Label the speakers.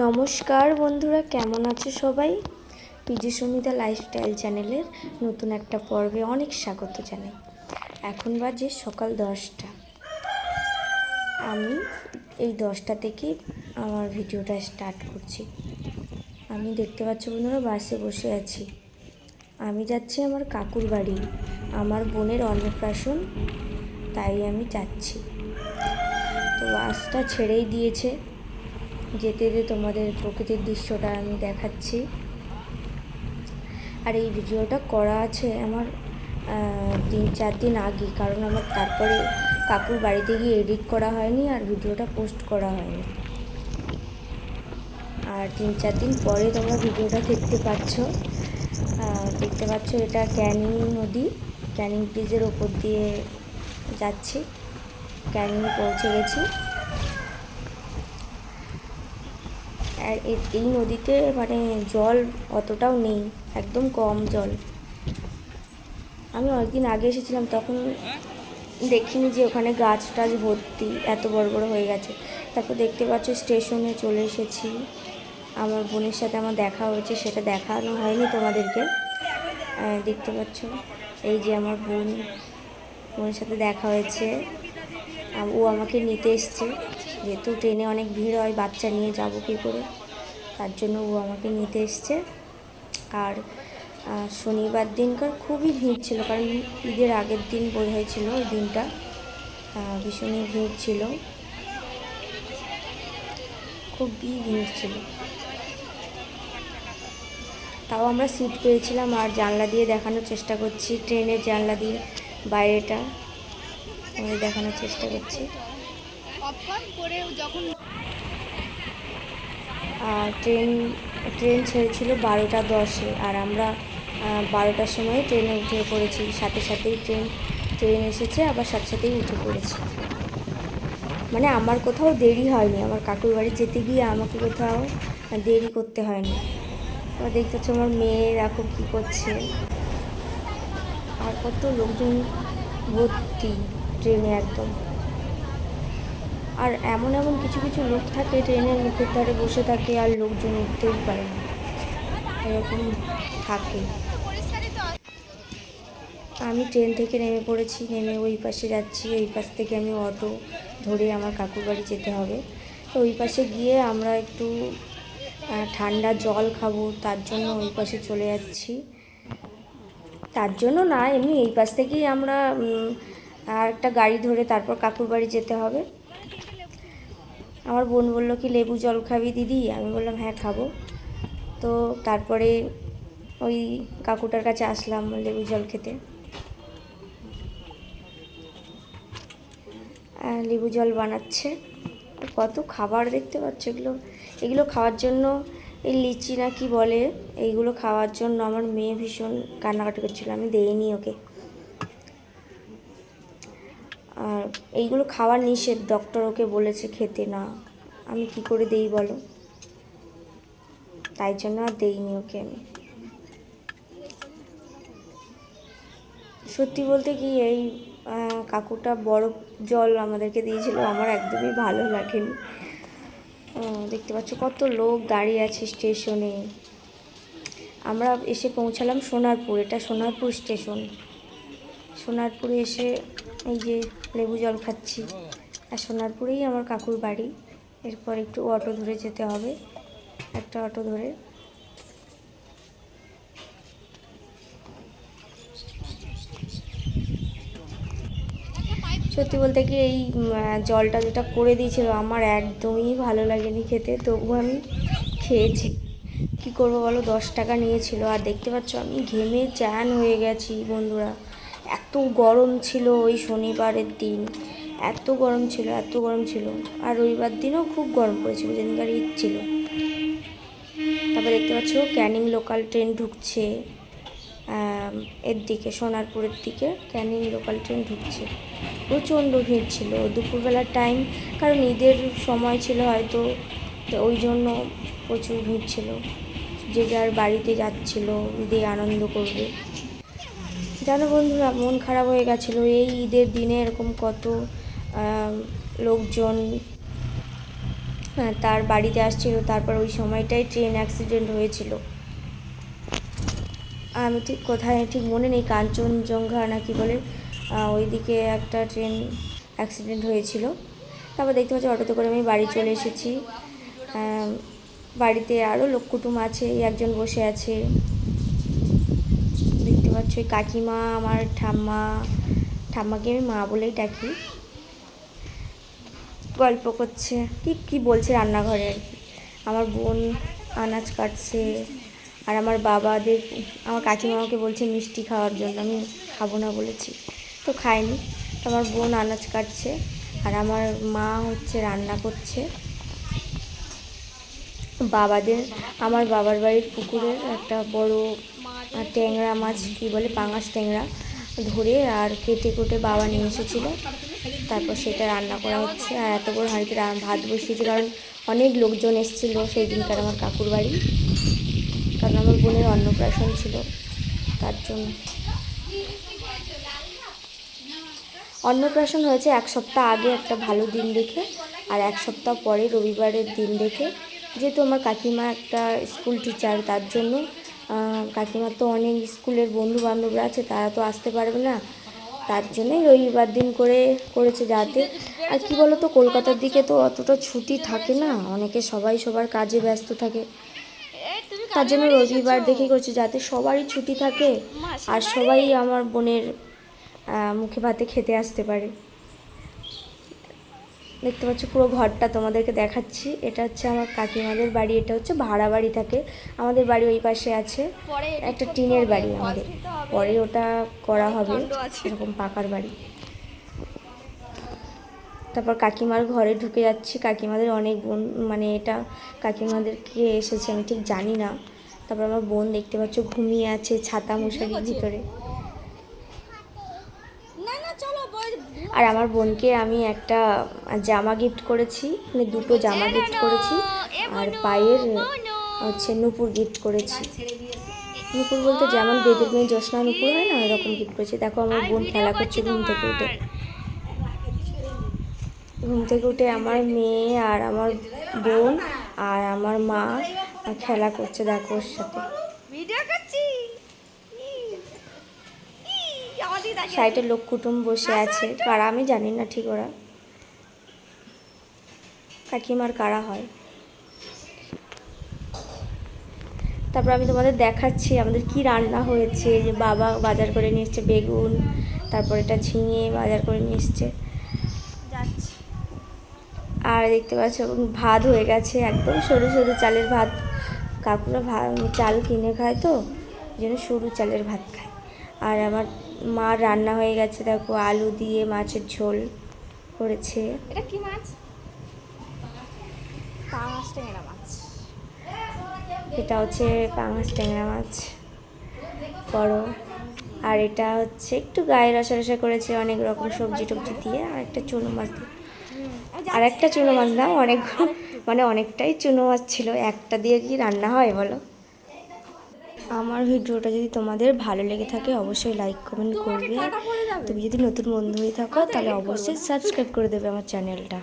Speaker 1: নমস্কার বন্ধুরা, কেমন আছো সবাই? পিজি সুমিতা লাইফস্টাইল চ্যানেলের নতুন একটা পর্বে অনেক স্বাগত জানাই। এখন বাজে সকাল দশটা। আমি এই দশটা থেকে আমার ভিডিওটা স্টার্ট করছি। আমি দেখতে পাচ্ছ বন্ধুরা, বাসে বসে আছি। আমি যাচ্ছি আমার কাকুর বাড়ি। আমার বোনের অন্নপ্রাশন, তাই আমি যাচ্ছি। তো বাসটা ছেড়েই দিয়েছে। যেতে যেতে তোমাদের প্রকৃতির দৃশ্যটা আমি দেখাচ্ছি। আর এই ভিডিওটা করা আছে আমার তিন, চার দিন আগে, কারণ আমার তারপরে কাকুর বাড়িতে গিয়ে এডিট করা হয়নি আর ভিডিওটা পোস্ট করা হয়নি। আর তিন, চার দিন পরে তোমরা ভিডিওটা দেখতে পাচ্ছ। দেখতে পাচ্ছ এটা ক্যানিং নদী। ক্যানিং ব্রিজের ওপর দিয়ে যাচ্ছি। ক্যানিং পৌঁছে গেছি। আর এই নদীতে মানে জল অতটাও নেই, একদম কম জল। আমি অনেকদিন আগে এসেছিলাম, তখন দেখিনি যে ওখানে গাছ টাছ ভর্তি, এত বড় বড় হয়ে গেছে। তারপর দেখতে পাচ্ছ স্টেশনে চলে এসেছি। আমার বোনের সাথে আমার দেখা হয়েছে, সেটা দেখানো হয়নি তোমাদেরকে। দেখতে পাচ্ছ, এই যে আমার বোন, বোনের সাথে দেখা হয়েছে। ও আমাকে নিতে এসছে। যেহেতু ট্রেনে অনেক ভিড় হয়, বাচ্চা নিয়ে যাব কী করে? তার জন্য ও আমাকে নিতে এসছে। আর শনিবার দিনকার খুবই ভিড় ছিল, কারণ ঈদের আগের দিন বোধ হয়েছিল ওই দিনটা। ভীষণই ভিড় ছিল। খুবই ভিড় ছিল। তাও আমরা সিট পেয়েছিলাম আর জানলা দিয়ে দেখানোর চেষ্টা করছি, ট্রেনের জানলা দিয়ে বাইরেটা। দেখানোর চেষ্টা করছি।
Speaker 2: পপকর্ন করে যখন
Speaker 1: ট্রেন ট্রেন ছেড়েছিল বারোটা দশে আর আমরা বারোটার সময় ট্রেনে উঠে পড়েছি। সাথে সাথেই ট্রেন ট্রেন এসেছে, আবার সাথে সাথেই উঠে পড়েছি। মানে আমার কোথাও দেরি হয়নি। আমার কাকুর বাড়ি যেতে গিয়ে আমাকে কোথাও দেরি করতে হয়নি। এবার দেখতে পাচ্ছ আমার মেয়ে দেখো কী করছে। আর কত লোকজন ভর্তি ট্রেনে একদম। আর এমন এমন কিছু কিছু লোক থাকে ট্রেনের মুখের ধারে বসে থাকে আর লোকজন উঠতেই পারে না। এরকম থাকে। আমি ট্রেন থেকে নেমে পড়েছি, নেমে ওই পাশে যাচ্ছি ওই পাশ থেকে আমি অটো ধরে আমার কাকুর বাড়ি যেতে হবে। তো ওই পাশে গিয়ে আমরা একটু ঠান্ডা জল খাব, তার জন্য ওই পাশে চলে যাচ্ছি। তার জন্য না, এমনি এই পাশ থেকেই আমরা আর একটা গাড়ি ধরে তারপর কাকুর বাড়ি যেতে হবে। আমার বোন বলল কি, লেবু জল খাবি দিদি? আমি বললাম হ্যাঁ খাব। তো তারপরে ওই কাকুটার কাছে আসলাম লেবু জল খেতে। লেবু জল বানাচ্ছে। কত খাবার দেখতে পাচ্ছ এগুলো? এগুলো খাওয়ার জন্য এই লিচি না কি বলে, এইগুলো খাওয়ার জন্য আমার মেয়ে ভীষণ কান্নাকাটি করছিল। আমি দেইনি ওকে। আর এইগুলো খাওয়ার নিষেধ ডক্টর ওকে বলেছে খেতে না। আমি কি করে দেই বলো? তাই জন্য আর দেইনি ওকে আমি। সত্যি বলতে কি, এই কাকুটা বরফ জল আমাদেরকে দিয়েছিল, আমার একদমই ভালো লাগেনি। দেখতে পাচ্ছ কত লোক দাঁড়িয়ে আছে স্টেশনে। আমরা এসে পৌঁছালাম সোনারপুর, এটা সোনারপুর স্টেশন। সোনারপুরে এসে এই যে লেবু জল খাচ্ছি। আর সোনারপুরেই আমার কাকুর বাড়ি। এরপর একটু অটো ধরে যেতে হবে। একটা অটো ধরে। সত্যি বলতে কি এই জলটা যেটা করে দিয়েছিল, আমার একদমই ভালো লাগেনি খেতে। তবু আমি খেয়েছি। কি করব বলো? দশ টাকা নিয়েছিল। আর দেখতে পাচ্ছ আমি ঘেমে চান হয়ে গেছি, বন্ধুরা। এত গরম ছিল ওই শনিবারের দিন। এত গরম ছিল, এত গরম ছিল। আর রবিবার দিনও খুব গরম পড়েছিল, যেদিনকার ঈদ ছিল। তারপর দেখতে পাচ্ছ, ক্যানিং লোকাল ট্রেন ঢুকছে এর দিকে, সোনারপুরের দিকে। ক্যানিং লোকাল ট্রেন ঢুকছে। প্রচণ্ড ভিড় ছিল দুপুরবেলার টাইম, কারণ ঈদের সময় ছিল হয়তো ওই জন্য প্রচুর ভিড় ছিল। যে যার বাড়িতে যাচ্ছিল ঈদে আনন্দ করবে। জানো বন্ধুরা, মন খারাপ হয়ে গেছিল। এই ঈদের দিনে এরকম কত লোকজন তার বাড়িতে আসছিল, তারপর ওই সময়টাই ট্রেন অ্যাক্সিডেন্ট হয়েছিল। আমি ঠিক কোথায় ঠিক মনে নেই, কাঞ্চনজঙ্ঘা না কি বলে ওইদিকে একটা ট্রেন অ্যাক্সিডেন্ট হয়েছিল। তারপর দেখতে পাচ্ছি, অটোতে করে আমি বাড়ি চলে এসেছি। বাড়িতে আরও লোক কুটুম আছে একজন বসে আছে। ওই কাকিমা, আমার ঠাম্মা, ঠাম্মাকে আমি মা বলেই ডাকি। গল্প করছে, কি কি বলছে রান্নাঘরে আর কি। আমার বোন আনাজ কাটছে, আর আমার বাবাদের, আমার কাকিমামাকে বলছে মিষ্টি খাওয়ার জন্য, আমি খাব না বলেছি। তো খাইনি, তো আমার বোন আনাজ কাটছে, আর আমার মা হচ্ছে রান্না করছে। বাবাদের, আমার বাবার বাড়ির পুকুরের একটা বড় ট্যাংরা মাছ কী বলে, পাঙাশ ট্যাংরা ধরে আর কেটে কুটে বাবা নিয়ে এসেছিল। তারপর সেটা রান্না করা হচ্ছে। আর এত বড় হাঁড়িতে ভাত বসিয়েছি, কারণ অনেক লোকজন এসেছিল সেই দিনকার আমার কাকুর বাড়ি। কারণ আমার বোনের অন্নপ্রাশন ছিল, তার জন্য। অন্নপ্রাশন হয়েছে এক সপ্তাহ আগে একটা ভালো দিন দেখে, আর এক সপ্তাহ পরে রবিবারের দিন দেখে। যেহেতু আমার কাকিমা একটা স্কুল টিচার, তার জন্য কাকিমার তো অনেক স্কুলের বন্ধু বান্ধবরা আছে, তারা তো আসতে পারবে না। তার জন্যই রবিবার দিন করে করেছে যাতে। আর কি বলো তো কলকাতার দিকে তো অতটা ছুটি থাকে না, অনেকে সবাই সবার কাজে ব্যস্ত থাকে। তার জন্য রবিবার দেখে করছে যাতে সবারই ছুটি থাকে, আর সবাই আমার বোনের মুখে ভাতে খেতে আসতে পারে। দেখতে পাচ্ছ পুরো ঘরটা তোমাদেরকে দেখাচ্ছি। এটা হচ্ছে আমার কাকিমাদের বাড়ি এটা হচ্ছে ভাড়া বাড়ি থাকে। আমাদের বাড়ি ওই পাশে আছে। একটা টিনের বাড়ি আমাদের। পরে ওটা করা হবে। এরকম পাকার বাড়ি। তারপর কাকিমার ঘরে ঢুকে যাচ্ছি। কাকিমাদের অনেক বোন মানে এটা কাকিমাদের কে এসেছে আমি ঠিক জানি না। তারপর আমার বোন দেখতে পাচ্ছ ঘুমিয়ে আছে ছাতা মশারির ভিতরে
Speaker 2: না না চলো বই-
Speaker 1: আর আমার বোনকে আমি একটা জামা গিফট করেছি। মানে দুটো জামা গিফট করেছি। আর পায়ের হচ্ছে নুপুর গিফট করেছি। নুপুর বলতে যেমন বেদের মেয়ে জ্যোৎস্না নুপুর হয় না ওরকম গিফট করেছি। দেখো আমার বোন খেলা করছে ঘুম থেকে উঠে। ঘুম থেকে উঠে আমার মেয়ে আর আমার বোন আর আমার মা খেলা করছে দেখো ওর সাথে
Speaker 2: ভিডিও করছি আমাদের দেখে
Speaker 1: সাইডে লোক কুটুম বসে আছে। কারা? আমি জানি না ঠিক ওরা। কাকিমার কারা হয়? তারপর আমি তোমাদের দেখাচ্ছি আমাদের কি রান্না হয়েছে। যে বাবা বাজার করে নিয়ে এসছে বেগুন তারপর এটা ঝিঙে বাজার করে নিয়ে এসছে।
Speaker 2: যাচ্ছি।
Speaker 1: আর দেখতে পাচ্ছ ভাত হয়ে গেছে একদম সরু সরু চালের ভাত। কাকুরা ভা- চাল কিনে খায় তো জন্য সরু চালের ভাত খায়। আর আমার মা রান্না হয়ে গেছে দেখো আলু দিয়ে মাছের ঝোল করেছে।
Speaker 2: এটা কি মাছ? পাঙাশ ট্যাংরা মাছ।
Speaker 1: এটা হচ্ছে পাঙাশ ট্যাংরা মাছ বড়। আর এটা হচ্ছে একটু গায়ে রসা রসা করেছে অনেক রকম সবজি টবজি দিয়ে আর একটা চুনো মাছ দিয়ে। আর একটা চুনো মাছ না অনেক মানে অনেকটাই চুনো মাছ ছিল একটা দিয়ে কি রান্না হয় বলো? আমার ভিডিওটা যদি তোমাদের ভালো লেগে থাকে অবশ্যই লাইক কমেন্ট করবে। তুমি যদি নতুন বন্ধু হয়ে থাকো তাহলে অবশ্যই সাবস্ক্রাইব করে দেবে আমার চ্যানেলটা